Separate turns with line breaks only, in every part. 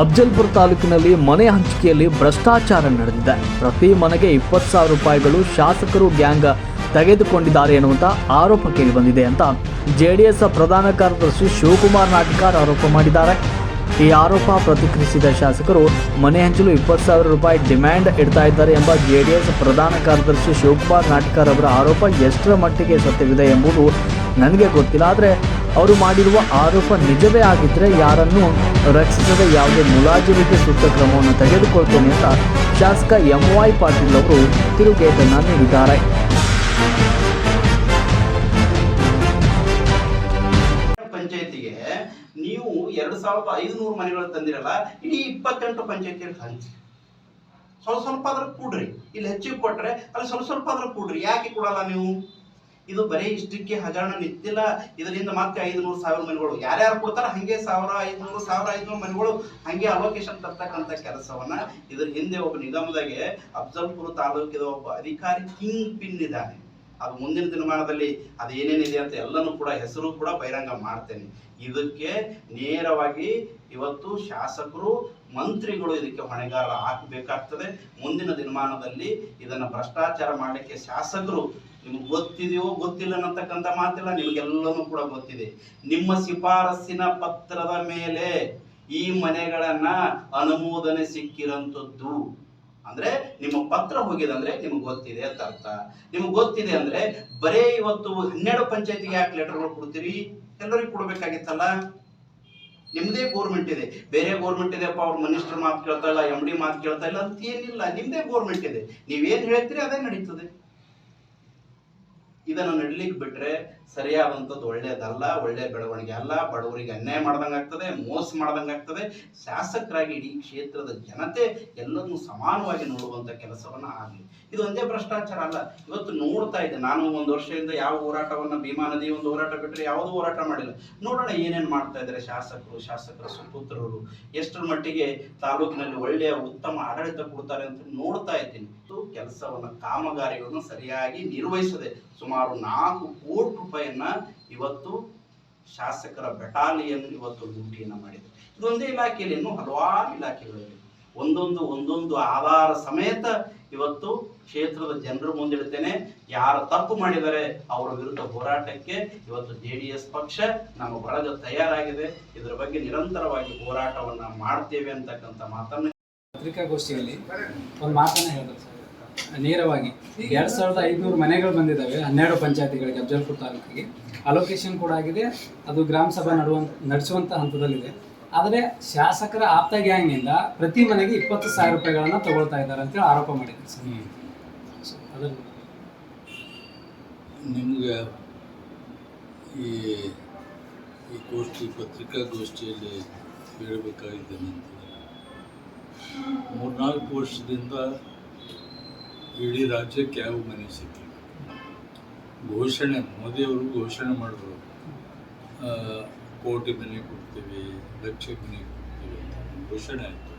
ಅಫ್ಜಲ್ಪುರ ತಾಲೂಕಿನಲ್ಲಿ ಮನೆ ಹಂಚಿಕೆಯಲ್ಲಿ ಭ್ರಷ್ಟಾಚಾರ ನಡೆದಿದೆ. ಪ್ರತಿ ಮನೆಗೆ ಇಪ್ಪತ್ತು ಸಾವಿರ ರೂಪಾಯಿಗಳು ಶಾಸಕರು ಗ್ಯಾಂಗ್ ತೆಗೆದುಕೊಂಡಿದ್ದಾರೆ ಎನ್ನುವಂತ ಆರೋಪ ಕೇಳಿಬಂದಿದೆ ಅಂತ ಜೆಡಿಎಸ್ ಪ್ರಧಾನ ಕಾರ್ಯದರ್ಶಿ ಶಿವಕುಮಾರ್ ನಾಟಿಕಾರ್ ಆರೋಪ ಮಾಡಿದ್ದಾರೆ. ಈ ಆರೋಪ ಪ್ರತಿಕ್ರಿಯಿಸಿದ ಶಾಸಕರು, ಮನೆ ಹಂಚಲು ಇಪ್ಪತ್ತು ಸಾವಿರ ರೂಪಾಯಿ ಡಿಮ್ಯಾಂಡ್ ಇಡ್ತಾ ಇದ್ದಾರೆ ಎಂಬ ಜೆಡಿಎಸ್ ಪ್ರಧಾನ ಕಾರ್ಯದರ್ಶಿ ಶಿವಕುಮಾರ್ ನಾಟಿಕಾರ್ ಅವರ ಆರೋಪ ಎಷ್ಟರ ಮಟ್ಟಿಗೆ ಸತ್ಯವಿದೆ ಎಂಬುದು ನನಗೆ ಗೊತ್ತಿಲ್ಲ. ಆದರೆ ಅವರು ಮಾಡಿರುವ ಆರೋಪ ನಿಜವೇ ಆಗಿದ್ರೆ ಯಾರನ್ನು ರಕ್ಷಿಸದೆ ಯಾವುದೇ ಮುಲಾಜಿಮಿಗೆ ಸೂಕ್ತ ಕ್ರಮವನ್ನು ತೆಗೆದುಕೊಳ್ತೇನೆ ಅಂತ ಶಾಸಕ ಎಂ ವೈ ಪಾಟೀಲ್ ಅವರು ತಿರುಗೇಟನ್ನು ನೀಡಿದ್ದಾರೆ.
ಪಂಚಾಯತಿಗೆ ನೀವು ಎರಡು ಸಾವಿರದ ಐದುನೂರು ಮನೆಗಳು ತಂದಿರಲ್ಲ, ಇಡೀ ಇಪ್ಪತ್ತೆಂಟು ಪಂಚಾಯತಿಯಲ್ಲಿ ಹಂಚಿ ಸ್ವಲ್ಪ ಸ್ವಲ್ಪ ಆದ್ರೆ ಕೂಡ್ರಿ. ಇಲ್ಲಿ ಹೆಚ್ಚಿಗೆ ಕೊಟ್ರೆ, ಅಲ್ಲಿ ಸ್ವಲ್ಪ ಸ್ವಲ್ಪ ಆದ್ರೆ ಕೂಡ್ರಿ. ಯಾಕೆ ಕೊಡಲ್ಲ ನೀವು? ಇದು ಬರೀ ಇಷ್ಟಕ್ಕೆ ಹಗರಣ ನಿಂತಿಲ್ಲ ಇದರಿಂದ ಮತ್ತೆ ಐದುನೂರು ಸಾವಿರ ಮನೆಗಳು. ಯಾರ್ಯಾರು ಕೊಡ್ತಾರ ಹಂಗೆ ಸಾವಿರ, ಐದುನೂರು ಸಾವಿರ, ಐದುನೂರು ಮನೆಗಳು ಹಂಗೆ ಅಲೋಕೇಶನ್ ತರ್ತಕ್ಕಂಥ ಕೆಲಸವನ್ನ ಇದ್ರ ಹಿಂದೆ ಒಬ್ಬ ನಿಗಮದಾಗೆ ಅಫ್ಜಲ್ಪುರ ತಾಲೂಕಿನ ಒಬ್ಬ ಅಧಿಕಾರಿ ಕಿಂಗ್ ಪಿನ್ ಇದ್ದಾನೆ. ಅದು ಮುಂದಿನ ದಿನಮಾನದಲ್ಲಿ ಅದು ಏನೇನಿದೆ ಅಂತ ಎಲ್ಲನೂ ಕೂಡ ಹೆಸರು ಕೂಡ ಬಹಿರಂಗ ಮಾಡ್ತೇನೆ. ಇದಕ್ಕೆ ನೇರವಾಗಿ ಇವತ್ತು ಶಾಸಕರು, ಮಂತ್ರಿಗಳು ಇದಕ್ಕೆ ಹೊಣೆಗಾರ ಹಾಕಬೇಕಾಗ್ತದೆ. ಮುಂದಿನ ದಿನಮಾನದಲ್ಲಿ ಇದನ್ನ ಭ್ರಷ್ಟಾಚಾರ ಮಾಡಲಿಕ್ಕೆ ಶಾಸಕರು ನಿಮ್ಗೆ ಗೊತ್ತಿದೆಯೋ ಗೊತ್ತಿಲ್ಲ ಅನ್ನತಕ್ಕಂಥ ಮಾತಿಲ್ಲ, ನಿಮಗೆಲ್ಲನೂ ಕೂಡ ಗೊತ್ತಿದೆ. ನಿಮ್ಮ ಶಿಫಾರಸ್ಸಿನ ಪತ್ರದ ಮೇಲೆ ಈ ಮನೆಗಳನ್ನ ಅನುಮೋದನೆ ಸಿಕ್ಕಿರಂಥದ್ದು. ಅಂದ್ರೆ ನಿಮ್ಮ ಪತ್ರ ಹೋಗಿದೆ ಅಂದ್ರೆ ನಿಮ್ಗೆ ಗೊತ್ತಿದೆ ಅಂತ ಅರ್ಥ. ನಿಮ್ಗೆ ಗೊತ್ತಿದೆ ಅಂದ್ರೆ ಬರೇ ಇವತ್ತು ಹನ್ನೆರಡು ಪಂಚಾಯತಿಗೆ ಯಾಕೆ ಲೆಟರ್ಗಳು ಕೊಡ್ತೀರಿ? ಎಲ್ಲರಿಗೂ ಕೊಡ್ಬೇಕಾಗಿತ್ತಲ್ಲ? ನಿಮ್ದೇ ಗೋರ್ಮೆಂಟ್ ಇದೆ. ಬೇರೆ ಗೋರ್ಮೆಂಟ್ ಇದೆಪ್ಪ ಅವ್ರ ಮಿನಿಸ್ಟರ್ ಮಾತು ಕೇಳ್ತಾ ಇಲ್ಲ ಎಂ ಡಿ ಮಾತು ಕೇಳ್ತಾ ಇಲ್ಲ ಅಂತ ಏನಿಲ್ಲ. ನಿಮ್ದೇ ಗೋರ್ಮೆಂಟ್ ಇದೆ. ನೀವೇನ್ ಹೇಳ್ತೀರಿ, ಅದೇ ನಡೀತದೆ. ಇದನ್ನು ನಡಿಲಿಕ್ಕೆ ಬಿಟ್ರೆ ಸರಿಯಾದಂಥದ್ದು ಒಳ್ಳೇದಲ್ಲ, ಒಳ್ಳೆ ಬೆಳವಣಿಗೆ ಅಲ್ಲ. ಬಡವರಿಗೆ ಅನ್ಯಾಯ ಮಾಡ್ದಂಗೆ ಆಗ್ತದೆ, ಮೋಸ ಮಾಡ್ದಂಗೆ ಆಗ್ತದೆ. ಶಾಸಕರಾಗಿ ಇಡೀ ಕ್ಷೇತ್ರದ ಜನತೆ ಎಲ್ಲರನ್ನೂ ಸಮಾನವಾಗಿ ನೋಡುವಂಥ ಕೆಲಸವನ್ನು ಆಗಲಿ. ಇದು ಒಂದೇ ಭ್ರಷ್ಟಾಚಾರ ಅಲ್ಲ. ಇವತ್ತು ನೋಡ್ತಾ ಇದ್ದೆ. ನಾನು ಒಂದು ವರ್ಷದಿಂದ ಯಾವ ಹೋರಾಟವನ್ನು ಭೀಮಾ ನದಿ ಒಂದು ಹೋರಾಟ ಬಿಟ್ಟರೆ ಯಾವುದೂ ಹೋರಾಟ ಮಾಡಿಲ್ಲ. ನೋಡೋಣ ಏನೇನು ಮಾಡ್ತಾ ಇದ್ದಾರೆ ಶಾಸಕರು, ಶಾಸಕರ ಸುಪುತ್ರರು. ಎಷ್ಟರ ಮಟ್ಟಿಗೆ ತಾಲೂಕಿನಲ್ಲಿ ಒಳ್ಳೆಯ ಉತ್ತಮ ಆಡಳಿತ ಕೊಡ್ತಾರೆ ಅಂತ ನೋಡ್ತಾ ಇದ್ದೀನಿ. ಇದು ಕೆಲಸವನ್ನ ಕಾಮಗಾರಿಗಳನ್ನು ಸರಿಯಾಗಿ ನಿರ್ವಹಿಸದೆ ಸುಮಾರು ನಾಲ್ಕು ಕೋಟಿ ರೂಪಾಯಿಯನ್ನ ಇವತ್ತು ಶಾಸಕರ ಬೆಟಾಲಿಯನ್ ಇವತ್ತು ಲೂಟಿಯನ್ನ ಮಾಡಿದೆ ಇದೊಂದೇ ಇಲಾಖೆಯಲ್ಲಿ ಇನ್ನು ಹಲವಾರು ಇಲಾಖೆಗಳಲ್ಲಿ ಒಂದೊಂದು ಒಂದೊಂದು ಆಧಾರ ಸಮೇತ ಇವತ್ತು ಕ್ಷೇತ್ರದ ಜನರ ಮುಂದಿಡ್ತೇನೆ. ಯಾರು ತಪ್ಪು ಮಾಡಿದರೆ ಅವರ ವಿರುದ್ಧ ಹೋರಾಟಕ್ಕೆ ಇವತ್ತು ಜೆ ಡಿ ಎಸ್ ಪಕ್ಷ ನಮ್ಮ ಬಳಗ ತಯಾರಾಗಿದೆ. ಇದರ ಬಗ್ಗೆ ನಿರಂತರವಾಗಿ ಹೋರಾಟವನ್ನ ಮಾಡ್ತೇವೆ ಅಂತಕ್ಕಂಥ ಮಾತನ್ನ
ಪತ್ರಿಕಾಗೋಷ್ಠಿಯಲ್ಲಿ ಒಂದು ಮಾತನ್ನ ಹೇಳಿದ್ರು ಸರ್. ನೇರವಾಗಿ ಎರಡ್ ಸಾವಿರದ ಐದುನೂರು ಮನೆಗಳು ಬಂದಿದ್ದಾವೆ ಹನ್ನೆರಡು ಪಂಚಾಯತಿಗಳಿಗೆ ಅಫ್ಜಲ್ಪುರ ತಾಲೂಕಿಗೆ. ಅಲೋಕೇಶನ್ ಕೂಡ ಆಗಿದೆ ಅದು ಗ್ರಾಮ ಸಭಾ ನಡುವ ನಡೆಸುವಂತ ಹಂತದಲ್ಲಿದೆ. ಆದರೆ ಶಾಸಕರ ಆಪ್ತ ಗ್ಯಾಂಗ್ನಿಂದ ಪ್ರತಿ ಮನೆಗೆ ಇಪ್ಪತ್ತು ಸಾವಿರ ರೂಪಾಯಿಗಳನ್ನ ತಗೊಳ್ತಾ ಇದ್ದಾರೆ ಅಂತೇಳಿ ಆರೋಪ ಮಾಡಿದ್ದಾರೆ ಸರ್. ಅದನ್ನು
ನಿಮ್ಗೆ ಈ ಈ ಗೋಷ್ಠಿ ಪತ್ರಿಕಾಗೋಷ್ಠಿಯಲ್ಲಿ ಹೇಳಬೇಕಾಗಿದ್ದೇನೆ ಮೂರ್ನಾಲ್ಕು ವರ್ಷದಿಂದ ಇಡೀ ರಾಜ್ಯಕ್ಕೆ ಯಾವ ಮನೆ ಸಿಕ್ಕಿಲ್ಲ ಘೋಷಣೆ, ಮೋದಿಯವರು ಘೋಷಣೆ ಮಾಡಿದ್ರು. ಕೋಟಿ ಮನೆ ಕೊಡ್ತೀವಿ, ಲಕ್ಷ ಮನೆ ಕೊಡ್ತೀವಿ ಘೋಷಣೆ ಆಯಿತು.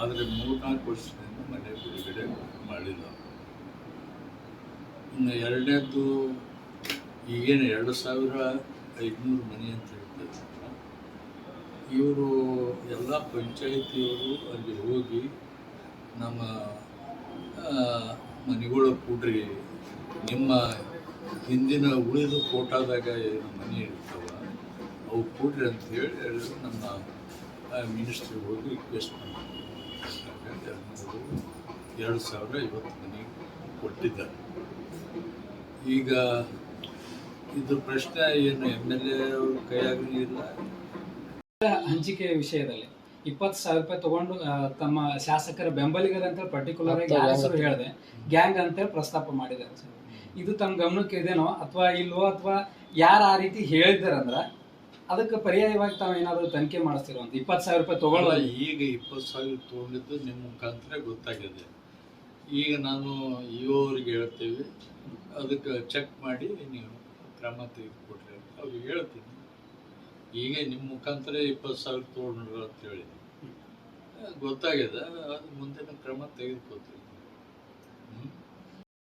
ಆದರೆ ಮೂರ್ನಾಲ್ಕು ವರ್ಷದಿಂದ ಮನೆ ಬಿಡುಗಡೆ ಮಾಡಿಲ್ಲ. ಇನ್ನು ಎರಡನೇದ್ದು, ಈಗೇನು ಎರಡು ಸಾವಿರ ಐದುನೂರು ಮನೆ ಅಂತ ಹೇಳ್ತಾರೆ ಇವರು ಎಲ್ಲ ಪಂಚಾಯಿತಿಯವರು ಅಲ್ಲಿ ಹೋಗಿ ನಮ್ಮ ಮನೆಗಳು ಕೂಡ್ರಿ, ನಿಮ್ಮ ಹಿಂದಿನ ಉಳಿದ ಕೋಟಾದಾಗ ಏನು ಮನೆ ಇರ್ತಾವ, ಅವು ಕೂಡ್ರಿ ಅಂತ ಹೇಳಿ ಎಲ್ಲರೂ ನಮ್ಮ ಮಿನಿಸ್ಟ್ರಿಗೆ ಹೋಗಿ ರಿಕ್ವೆಸ್ಟ್ ಅವರು ಎರಡು ಸಾವಿರ ಇವತ್ತು ಮನೆ ಕೊಟ್ಟಿದ್ದಾರೆ. ಈಗ ಇದು ಪ್ರಶ್ನೆ ಏನು ಎಂ ಎಲ್ ಎ ಅವ್ರ ಇಲ್ಲ?
ಹಂಚಿಕೆ ವಿಷಯದಲ್ಲಿ. ಇಪ್ಪತ್ತು ಸಾವಿರ ರೂಪಾಯಿ ತಗೊಂಡು ತಮ್ಮ ಶಾಸಕರ ಬೆಂಬಲಿಗರಂತ ಪರ್ಟಿಕ್ಯುಲರ್ ಆಗಿ ಯಾರ ಹೆಸರು ಹೇಳಿದೆ ಗ್ಯಾಂಗ್ ಅಂತ ಪ್ರಸ್ತಾಪ ಮಾಡಿದ್ದಾರೆ ಸರ್. ಇದು ತಮ್ಮ ಗಮನಕ್ಕೆ ಇದೇನೋ ಅಥವಾ ಇಲ್ವೋ ಅಥವಾ ಯಾರು ಆ ರೀತಿ ಹೇಳಿದ್ದಾರಂದ್ರ ಅದಕ್ಕೆ ಪರ್ಯಾಯವಾಗಿ ತಾವು ಏನಾದರೂ ತನಿಖೆ ಮಾಡಿಸ್ತಿರೋ ಅಂತ ಇಪ್ಪತ್ತು ಸಾವಿರ ರೂಪಾಯಿ
ತಗೊಳ್ಳಲ್ಲ ಈಗ ಇಪ್ಪತ್ತು ಸಾವಿರ ತೊಗೊಂಡಿದ್ದು ನಿಮ್ಮ ಮುಖಾಂತರ ಗೊತ್ತಾಗಿದೆ. ಈಗ ನಾನು ಇವರಿಗೆ ಹೇಳ್ತೇವೆ ಅದಕ್ಕೆ ಚೆಕ್ ಮಾಡಿ ನೀವು ಕ್ರಮ ತೆಗೆದುಕೊಡ್ರಿ ಅಂತ ಅವ್ರಿಗೆ ಹೇಳ್ತೀನಿ. ಈಗ ನಿಮ್ಮ ಮುಖಾಂತರ ಇಪ್ಪತ್ತು ಸಾವಿರ ತೊಗೊಂಡ್ರು ಅಂತೇಳಿ. ಗೊತ್ತಾಗಿದೆ ಅದು ಮುಂದಿನ ಕ್ರಮ ತೆಗೆದುಕೊತೀವಿ